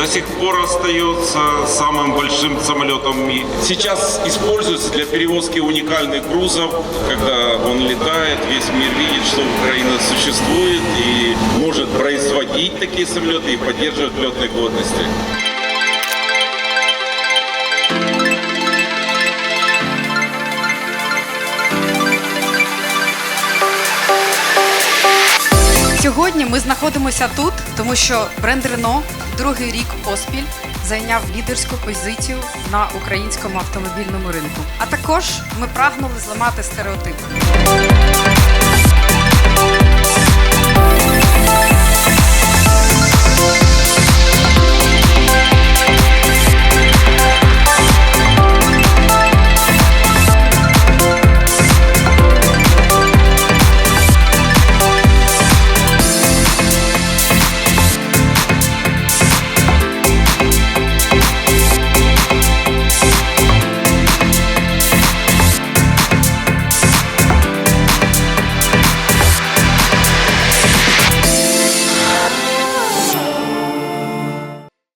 до сих пор остается самым большим самолетом в мире. Сейчас используется для перевозки уникальных грузов, когда он летает, весь мир видит, что Украина существует и может производить такие самолеты и поддерживать в летной годности. Сьогодні ми знаходимося тут, тому що бренд Рено другий рік поспіль зайняв лідерську позицію на українському автомобільному ринку. А також ми прагнули зламати стереотипи.